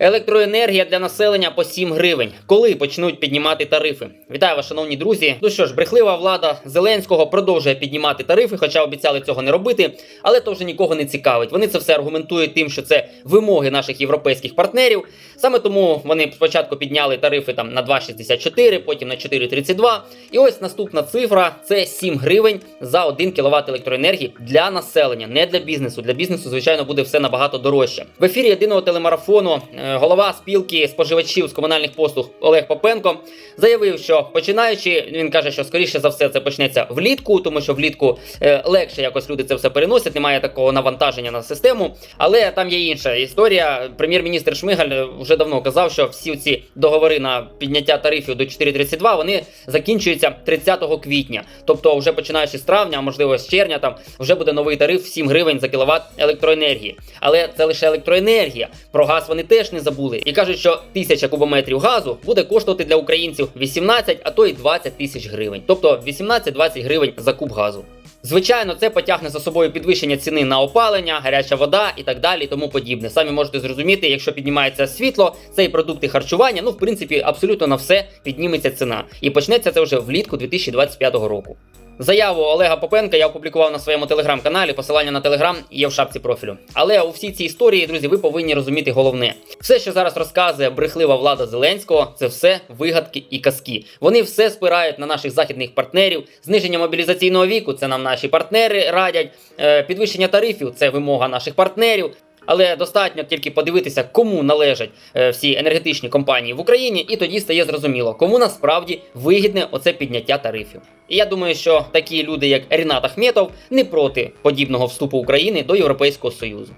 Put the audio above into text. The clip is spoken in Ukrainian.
Електроенергія для населення по 7 гривень. Коли почнуть піднімати тарифи? Вітаю вас, шановні друзі. Ну що ж, брехлива влада Зеленського продовжує піднімати тарифи, хоча обіцяли цього не робити, але то вже нікого не цікавить. Вони це все аргументують тим, що це вимоги наших європейських партнерів. Саме тому вони спочатку підняли тарифи там на 2,64, потім на 4,32. І ось наступна цифра це 7 гривень за 1 кВт електроенергії для населення, не для бізнесу. Для бізнесу, звичайно, буде все набагато дорожче. В ефірі єдиного телемарафону е, голова спілки споживачів з комунальних послуг Олег Попенко заявив, що починаючи, він каже, що скоріше за все це почнеться влітку, тому що влітку е, легше якось люди це все переносять, немає такого навантаження на систему. Але там є інша історія. Прем'єр-міністр Шмигаль е, вже давно казав, що всі ці договори на підняття тарифів до 4,32 вони закінчуються 30 квітня. Тобто, вже починаючи з травня, а можливо з червня, там вже буде новий тариф 7 гривень за кіловат електроенергії. Але це лише електроенергія. Про газ вони теж не забули і кажуть, що тисяча кубометрів газу буде коштувати для українців 18, а то й 20 тисяч гривень. Тобто 18-20 гривень за куб газу. Звичайно, це потягне за собою підвищення ціни на опалення, гаряча вода і так далі, і тому подібне. Самі можете зрозуміти, якщо піднімається світло, це і продукти харчування. Ну, в принципі, абсолютно на все підніметься ціна. І почнеться це вже влітку 2025 року. Заяву Олега Попенка я опублікував на своєму телеграм-каналі. Посилання на телеграм є в шапці профілю. Але у всій цій історії, друзі, ви повинні розуміти головне: все, що зараз розказує брехлива влада Зеленського, це все вигадки і казки. Вони все спирають на наших західних партнерів. Зниження мобілізаційного віку це нам наші партнери радять. Е, Підвищення тарифів це вимога наших партнерів. Але достатньо тільки подивитися, кому належать е, всі енергетичні компанії в Україні, і тоді стає зрозуміло, кому насправді вигідне оце підняття тарифів. І я думаю, що такі люди, як Рінат Ахметов, не проти подібного вступу України до Європейського Союзу.